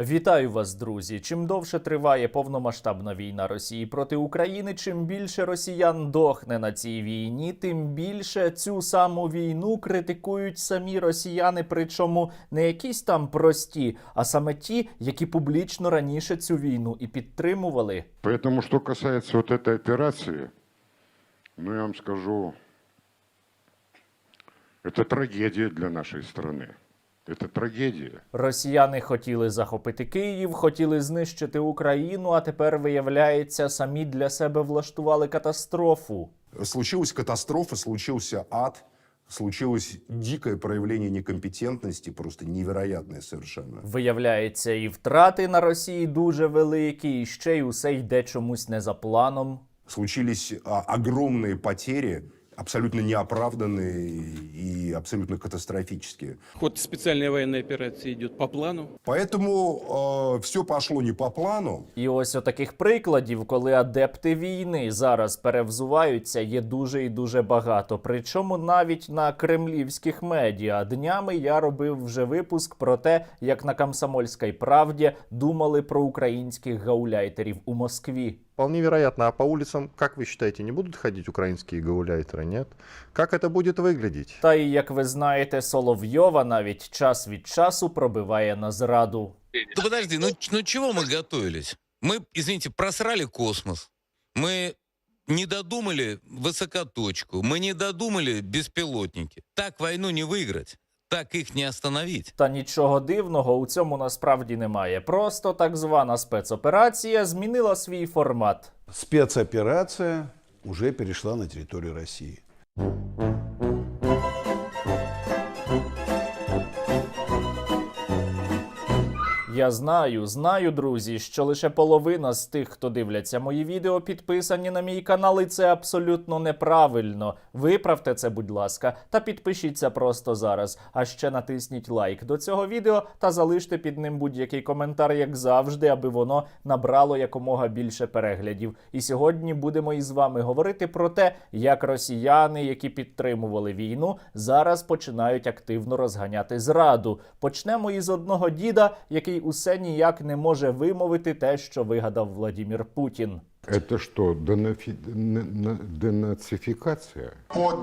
Вітаю вас, друзі! Чим довше триває повномасштабна війна Росії проти України, чим більше росіян дохне на цій війні, тим більше цю саму війну критикують самі росіяни, причому не якісь там прості, а саме ті, які публічно раніше цю війну і підтримували. Поэтому, что касается вот этой операции, ну, я вам скажу, это трагедия для нашей страны. Это трагедия. Росіяни хотіли захопити Київ, хотіли знищити Україну, а тепер виявляється, самі для себе влаштували катастрофу. Случилась катастрофа, случился ад, случилось дикое проявление некомпетентности, просто невероятное совершенно. Виявляється, і втрати на Росії дуже великі, і ще й усе йде чомусь не за планом. Случились а, огромные потери, абсолютно неоправданные и абсолютно катастрофические. Ход специальной военной операции идет по плану. Поэтому все пошло не по плану. І ось отаких прикладів, коли адепти війни зараз перевзуваються, є дуже і дуже багато. Причому навіть на кремлівських медіа. Днями я робив вже випуск про те, як на Комсомольській правді думали про українських гауляйтерів у Москві. Вполне вероятно. А по улицам, как вы считаете, не будут ходить украинские гауляйтеры, нет? Как это будет выглядеть? Та і як ви знаєте, Соловйова навіть час від часу пробиває на зраду. Ну подожди, ну, ч- ну чего мы готовились? Мы, извините, просрали космос. Мы не додумали высокоточку. Мы не додумали беспилотники. Так войну не выиграть. Так їх не остановить. Та нічого дивного у цьому насправді немає. Просто так звана спецоперація змінила свій формат. Спецоперація вже перейшла на територію России. Я знаю, знаю, друзі, що лише половина з тих, хто дивляться мої відео, підписані на мій канал, і це абсолютно неправильно. Виправте це, будь ласка, та підпишіться просто зараз. А ще натисніть лайк до цього відео та залиште під ним будь-який коментар, як завжди, аби воно набрало якомога більше переглядів. І сьогодні будемо із вами говорити про те, як росіяни, які підтримували війну, зараз починають активно розганяти зраду. Почнемо із одного діда, який усе ніяк не може вимовити те, що вигадав Владімір Путін. Это что, денафи- по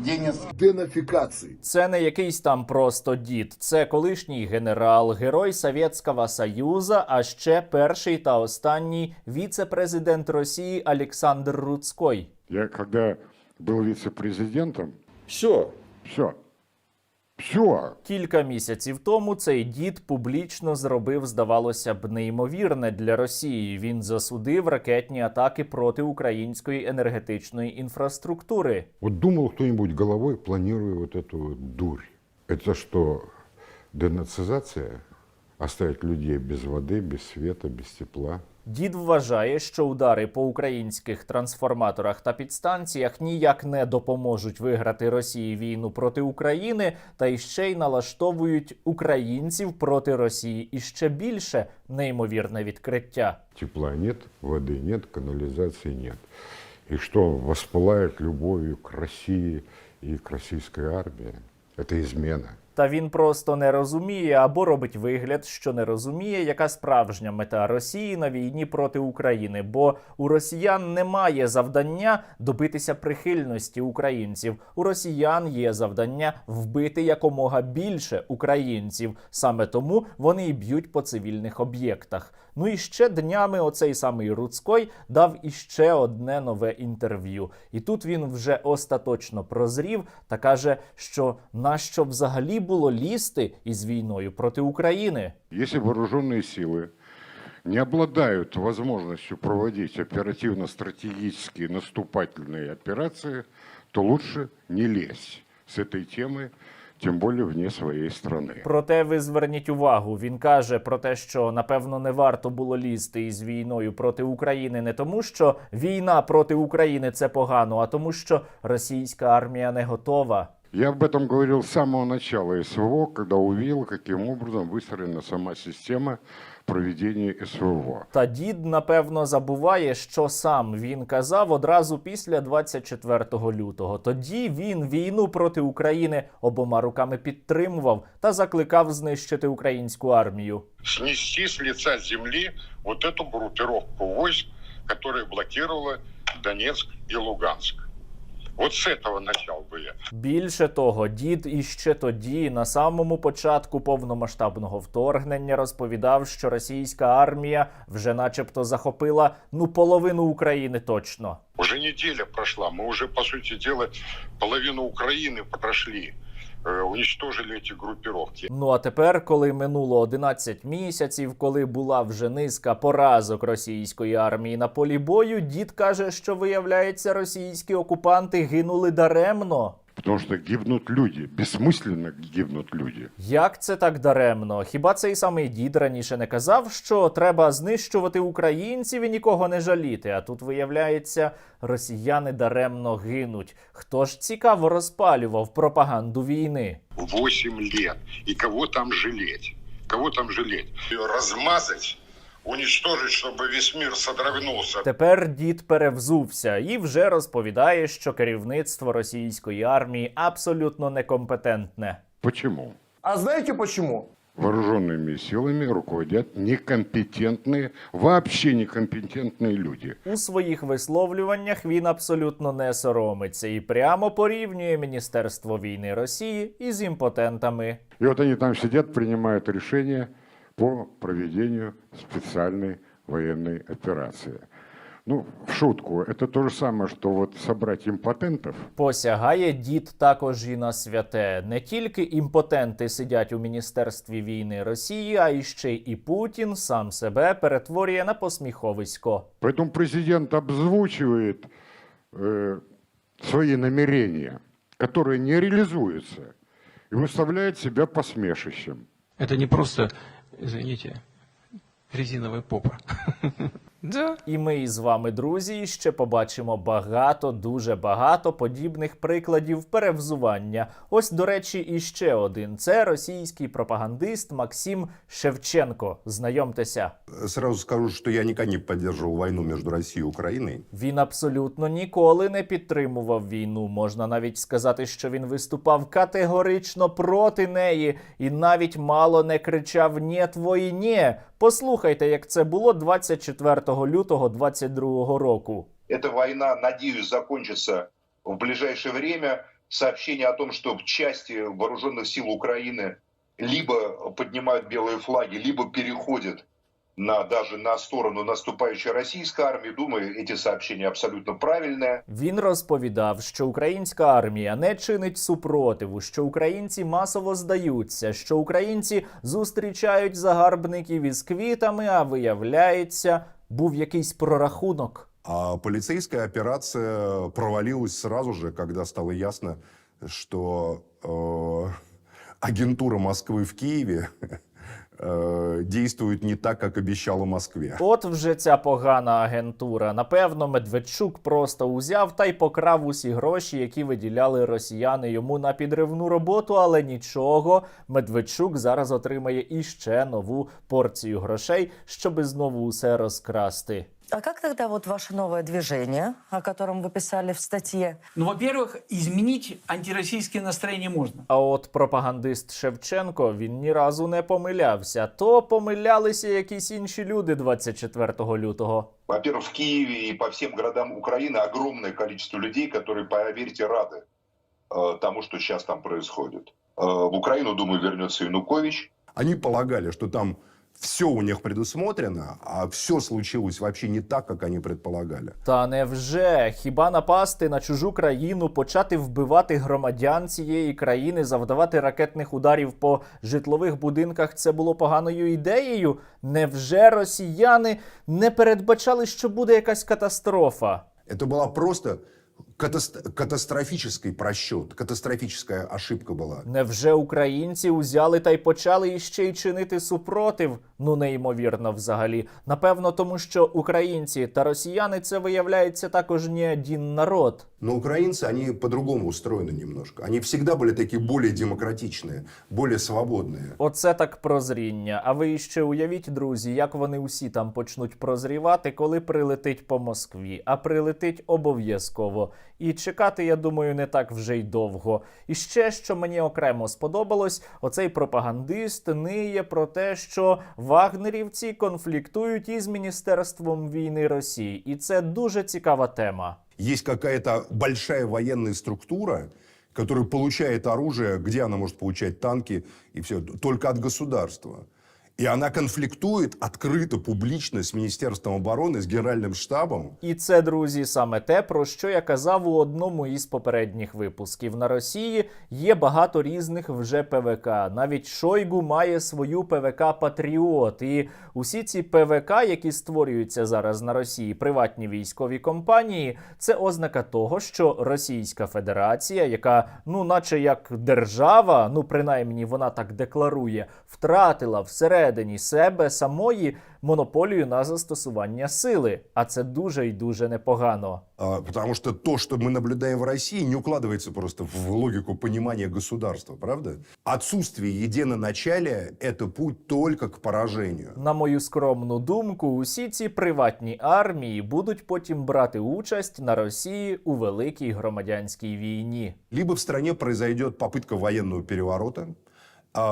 денис- Денафикации. Це не якийсь там просто дід, це колишній генерал, герой Совєтського Союзу, а ще перший та останній віце-президент Росії Олександр Руцькой. Я когда был вице-президентом, Все. все, все, Кілька місяців тому цей дід публічно зробив, здавалося б, неймовірне для Росії. Він засудив ракетні атаки проти української енергетичної інфраструктури. Вот думал кто-нибудь головой, планируя вот эту вот дурь. Это что, денацизация? Оставить людей без воды, без света, без тепла? Дід вважає, що удари по українських трансформаторах та підстанціях ніяк не допоможуть виграти Росії війну проти України, та й ще й налаштовують українців проти Росії і ще більше неймовірне відкриття. Тепла нет, воды нет, канализации нет. И что воспылает любовью к России и к российской армии? Это измена. Та він просто не розуміє або робить вигляд, що не розуміє, яка справжня мета Росії на війні проти України. Бо у росіян немає завдання добитися прихильності українців. У росіян є завдання вбити якомога більше українців. Саме тому вони і б'ють по цивільних об'єктах. Ну і ще днями оцей самий Руцькой дав іще одне нове інтерв'ю. І тут він вже остаточно прозрів та каже, що нащо взагалі було лізти із війною проти України. Если вооруженные силы не обладают возможностью проводить оперативно-стратегические наступательные операции, то лучше не лезь с этой темы, тем более вне своей страны. Проте ви зверніть увагу, він каже про те, що напевно не варто було лізти із війною проти України не тому, що війна проти України це погано, а тому, що російська армія не готова. Я об этом говорил с самого начала СВО, когда увидел, каким образом выстроена сама система проведения СВО. Та дід, напевно, забуває, що сам він казав одразу після 24 лютого. Тоді він війну проти України обома руками підтримував та закликав знищити українську армію. Снести с лица земли вот эту группировку войск, которая блокировала Донецк и Луганск. Вот с этого начал бы я. Більше того, дід іще тоді, на самому початку повномасштабного вторгнення, розповідав, що російська армія вже, начебто, захопила ну половину України точно. Уже неделя прошла, мы уже, по сути дела, половину Украины прошли, э, уничтожили эти группировки. Ну а тепер, коли минуло 11 місяців, коли була вже низка поразок російської армії на полі бою, дід каже, що виявляється, російські окупанти гинули даремно. Потому что гибнут люди, бессмысленно гибнут люди. Як це так даремно? Хіба цей самий дід раніше не казав, що треба знищувати українців і нікого не жаліти? А тут виявляється, росіяни даремно гинуть. Хто ж цікаво розпалював пропаганду війни? 8 лет. И кого там жалеть? Кого там жалеть? Ее размазать, уничтожить, чтобы весь мир содрогнулся. Тепер дід перевзувся і вже розповідає, що керівництво російської армії абсолютно некомпетентне. Почему? А знаете почему? Вооруженными силами руководят некомпетентные, вообще некомпетентные люди. У своїх висловлюваннях він абсолютно не соромиться і прямо порівнює Міністерство війни Росії із імпотентами. И вот они там сидят, принимают решения по проведению специальной военной операции. Ну, в шутку, это то же самое, что вот собрать импотентов Посягає дід також і на святе. Не тільки імпотенти сидять у міністерстві війни Росії, а і ще і Путін сам себе перетворює на посміховисько. Поэтому президент обзвучивает э, свои намерения, которые не реализуются, и выставляет себя посмешищем. Это не просто, извините, резиновая попа. Да. І ми із вами, друзі, ще побачимо багато, дуже багато подібних прикладів перевзування. Ось, до речі, іще один: це російський пропагандист Максим Шевченко. Знайомтеся. Сразу скажу, что я никогда не поддерживал войну между Россией и Украиной. Він абсолютно ніколи не підтримував війну. Можна навіть сказати, що він виступав категорично проти неї і навіть мало не кричав «Нєт війні». Послухайте, як це було 24 лютого 22 року. Эта война, надеюсь, закончится в ближайшее время. Сообщение о том, что части вооруженных сил Украины либо поднимают белые флаги, либо переходят на, даже на сторону наступающей российской армии. Думаю, эти сообщения абсолютно правильные. Він розповідав, що українська армія не чинить супротиву, що українці масово здаються, що українці зустрічають загарбників із квітами, а виявляється, був якийсь прорахунок. А полицейская операция провалилась сразу же, когда стало ясно, что э, агентура Москвы в Киеве э, действует не так, как обіцяло Москві. От вже ця погана агентура. Напевно, Медведчук просто узяв та й покрав усі гроші, які виділяли росіяни йому на підривну роботу, але нічого. Медведчук зараз отримає іще нову порцію грошей, щоби знову усе розкрасти. А как тогда вот ваше новое движение, о котором вы писали в статье? Ну, во-первых, изменить антироссийские настроения можно. А от пропагандист Шевченко він ні разу не помилявся. То помилялися якісь інші люди 24 лютого. Во-первых, в Киеве и по всем городам Украины огромное количество людей, которые, поверьте, рады э, тому, что сейчас там происходит. Э, в Украину, думаю, вернется Янукович. Они полагали, что там все у них предусмотрено, а все случилось вообще не так, как они предполагали. Та невже хіба напасти на чужу країну, почати вбивати громадян цієї країни, завдавати ракетних ударів по житлових будинках це було поганою ідеєю? Невже росіяни не передбачали, що буде якась катастрофа? Это была просто катаст- катастрофический просчет, катастрофическая ошибка была. Невже українці узяли та й почали іще й чинити супротив? Ну неймовірно, взагалі. Напевно, тому що українці та росіяни це виявляється також не один народ. Но украинцы, они по-другому устроены немножко. Они всегда были такие более демократичные, более свободные. Оце так прозріння. А ви ще уявіть, друзі, як вони усі там почнуть прозрівати, коли прилетить по Москві. А прилетить обов'язково. І чекати, я думаю, не так вже й довго. І ще, що мені окремо сподобалось, оцей пропагандист ниє про те, що вагнерівці конфліктують із Міністерством війни Росії. І це дуже цікава тема. Есть какая-то большая военная структура, которая получает оружие, где она может получать танки и все, только от государства. И она конфликтует открыто, публично с Министерством обороны, с Генеральным штабом. І це, друзі, саме те, про що я казав у одному із попередніх випусків. На Росії є багато різних вже ПВК. Навіть Шойгу має свою ПВК Патріот. І усі ці ПВК, які створюються зараз на Росії, приватні військові компанії, це ознака того, що Російська Федерація, яка, ну, наче як держава, ну принаймні вона так декларує, втратила всередині себе самої монополію на застосування сили. А це дуже і дуже непогано. А, Потому что то, что мы наблюдаем в России, не укладывается просто в логику понимания государства, правда? Отсутствие единоначалия – это путь только к поражению. На мою скромну думку, усі ці приватні армії будуть потім брати участь на Росії у великій громадянській війні. Либо в стране произойдет попытка военного переворота, а,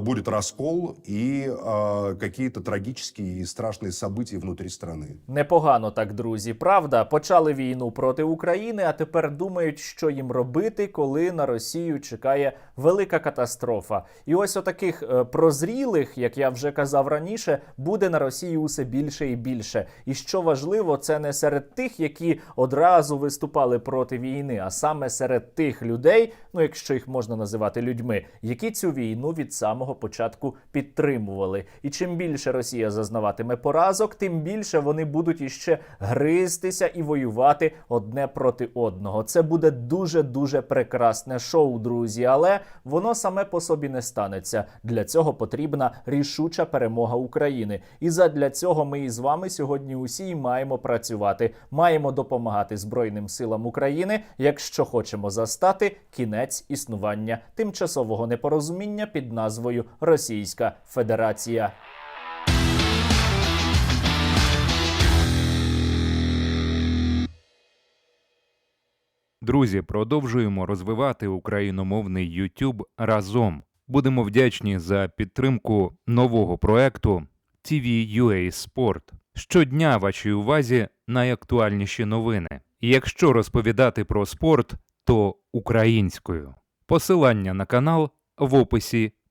будет раскол и а, какие-то трагические и страшные события внутри страны. Непогано так, друзі. Правда, почали війну проти України, а тепер думають, що їм робити, коли на Росію чекає велика катастрофа. І ось отаких е, прозрілих, як я вже казав раніше, буде на Росії усе більше і більше. І що важливо, це не серед тих, які одразу виступали проти війни, а саме серед тих людей, ну якщо їх можна називати людьми, які цю війну від самого початку підтримували. І чим більше Росія зазнаватиме поразок, тим більше вони будуть іще гризтися і воювати одне проти одного. Це буде дуже дуже прекрасне шоу, друзі. Але воно саме по собі не станеться. Для цього потрібна рішуча перемога України. І задля цього ми із вами сьогодні усі маємо працювати. Маємо допомагати Збройним силам України, якщо хочемо застати кінець існування тимчасового непорозуміння під назвою Російська Федерація. Друзі, продовжуємо розвивати україномовний YouTube разом. Будемо вдячні за підтримку нового проекту TV.UA Sport. Щодня вашій увазі найактуальніші новини. Якщо розповідати про спорт, то українською. Посилання на канал в описі